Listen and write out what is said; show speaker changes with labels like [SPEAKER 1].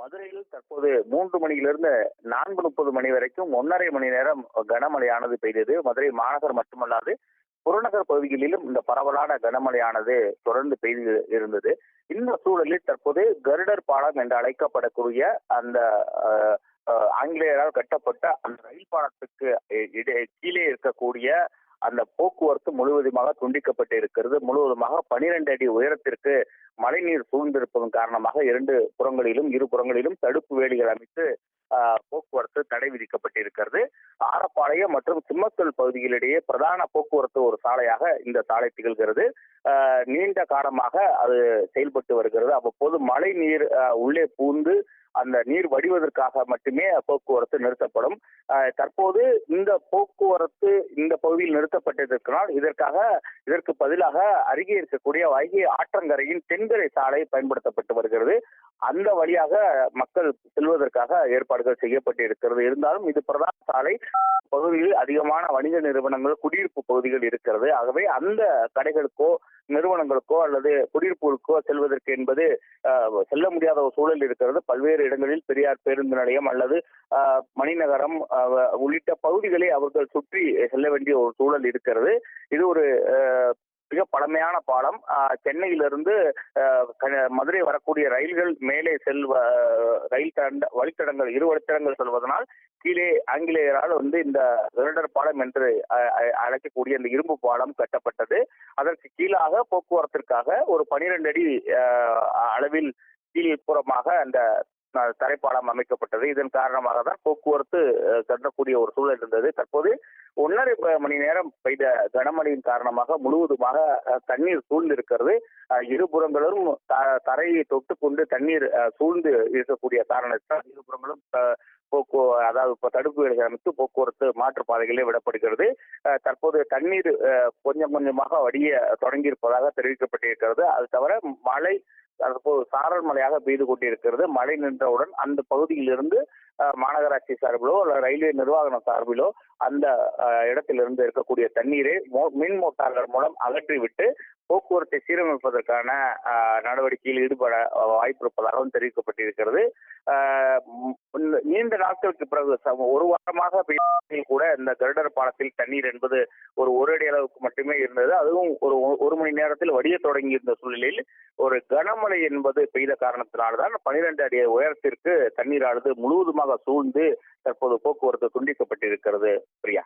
[SPEAKER 1] மதுரையில் தற்போது மூன்று மணியிலிருந்து நான்கு முப்பது மணி வரைக்கும் ஒன்றரை மணி நேரம் கனமழையானது பெய்தது. மதுரை மாநகர் மட்டுமல்லாது புறநகர் பகுதிகளிலும் இந்த பரவலான கனமழையானது தொடர்ந்து பெய்து இருந்தது. இந்த சூழலில் தற்போது கருடர் பாலம் என்று அழைக்கப்படக்கூடிய அந்த ஆங்கிலேயரால் கட்டப்பட்ட அந்த ரயில் பாலத்துக்கு கீழே இருக்கக்கூடிய அந்த போக்குவரத்து முழுவதுமாக துண்டிக்கப்பட்டு இருக்கிறது. முழுவதுமாக பனிரெண்டு அடி உயரத்திற்கு மழைநீர் சூழ்ந்திருப்பதன் காரணமாக இரண்டு புறங்களிலும் இரு புறங்களிலும் தடுப்பு வேலிகள் அமைத்து போக்குவரத்து தடை விதிக்கப்பட்டிருக்கிறது. ஆரப்பாளையம் மற்றும் சிம்மக்கல் பகுதிகளிடையே பிரதான போக்குவரத்து ஒரு சாலையாக இந்த சாலை திகழ்கிறது. நீண்ட காலமாக அது செயல்பட்டு வருகிறது. அவ்வப்போது மழை நீர் உள்ளே பூந்து அந்த நீர் வடிவதற்காக மட்டுமே போக்குவரத்து நிறுத்தப்படும். தற்போது இந்த போக்குவரத்து இந்த பகுதியில் நிறுத்தப்பட்டிருக்கிறால் இதற்காக இதற்கு பதிலாக அருகே இருக்கக்கூடிய வைகை ஆற்றங்கரையின் தென்கரை சாலை பயன்படுத்தப்பட்டு வருகிறது. அந்த வழியாக மக்கள் செல்வதற்காக ஏற்பாடுகள் செய்யப்பட்டு இருக்கிறது இருந்தாலும் இது பிரதான சாலை. பகுதியில் அதிகமான வணிக நிறுவனங்கள் குடியிருப்பு பகுதிகள் இருக்கிறது. ஆகவே அந்த கடைகளுக்கோ நிறுவனங்களுக்கோ அல்லது குடியிருப்புகளுக்கோ செல்வதற்கு என்பது ஆஹ், செல்ல முடியாத ஒரு சூழல் இருக்கிறது. பல்வேறு இடங்களில் பெரியார் பேருந்து நிலையம் அல்லது ஆஹ், மணிநகரம் உள்ளிட்ட பகுதிகளை அவர்கள் சுற்றி செல்ல வேண்டிய ஒரு சூழல் இருக்கிறது. இது ஒரு மிக பழமையான பாலம். சென்னையிலிருந்து க- மதுரை வரக்கூடிய ரயில்கள் மேலே செல்வ ரயில் தண்ட வழித்தடங்கள் இரு வழித்தடங்கள் செல்வதனால் கீழே ஆங்கிலேயரால் வந்து இந்த கருடர் பாலம் என்று அழைக்கக்கூடிய இந்த இரும்பு பாலம் கட்டப்பட்டது. அதற்கு கீழாக போக்குவரத்திற்காக ஒரு பனிரெண்டு அடி அளவில் கீழ்ப்புறமாக அந்த தரைப்பாலம் அமைக்கப்பட்டது. இதன் காரணமாக தான் போக்குவரத்து அஹ், ஒரு சூழல் இருந்தது. தற்போது ஒன்றரை மணி நேரம் பெய்த கனமழையின் காரணமாக முழுவதுமாக தண்ணீர் சூழ்ந்திருக்கிறது. இருபுறங்களும் த- தரையை தொட்டு கொண்டு தண்ணீர் சூழ்ந்து இருக்கக்கூடிய காரணத்தால் இருபுறங்களும் போக்கு அதாவது இப்ப தடுப்பு வேலைகள் அமைத்து போக்குவரத்து மாற்றுப்பாதைகளே விடப்படுகிறது. தற்போது தண்ணீர் கொஞ்சம் கொஞ்சமாக வடிய தொடங்கியிருப்பதாக தெரிவிக்கப்பட்டிருக்கிறது. அது தவிர மழை தற்போது சாரல் மழையாக பெய்து கொண்டிருக்கிறது. மழை நின்றவுடன் அந்த பகுதியிலிருந்து மாநகராட்சி சார்பிலோ அல்லது ரயில்வே நிர்வாகம் சார்பிலோ அந்த இடத்திலிருந்து இருக்கக்கூடிய தண்ணீரை மின் மோட்டார்கள் மூலம் அகற்றிவிட்டு போக்குவரத்தை சீரமைப்பதற்கான நடவடிக்கையில் ஈடுபட வாய்ப்பு இருப்பதாகவும் தெரிவிக்கப்பட்டிருக்கிறது. நீண்ட நாட்களுக்கு பிறகு ஒரு வாரமாக கூட இந்த கருடர் பாலத்தில் தண்ணீர் என்பது ஒரு ஒரு அடி அளவுக்கு மட்டுமே இருந்தது. அதுவும் ஒரு ஒரு மணி நேரத்தில் வடிய தொடங்கி இருந்த சூழ்நிலையில் ஒரு கனமழை என்பது பெய்த காரணத்தினால்தான் பனிரெண்டு அடி உயரத்திற்கு தண்ணீரானது முழுவதுமாக சூழ்ந்து தற்போது போக்குவரத்து துண்டிக்கப்பட்டிருக்கிறது பிரியா.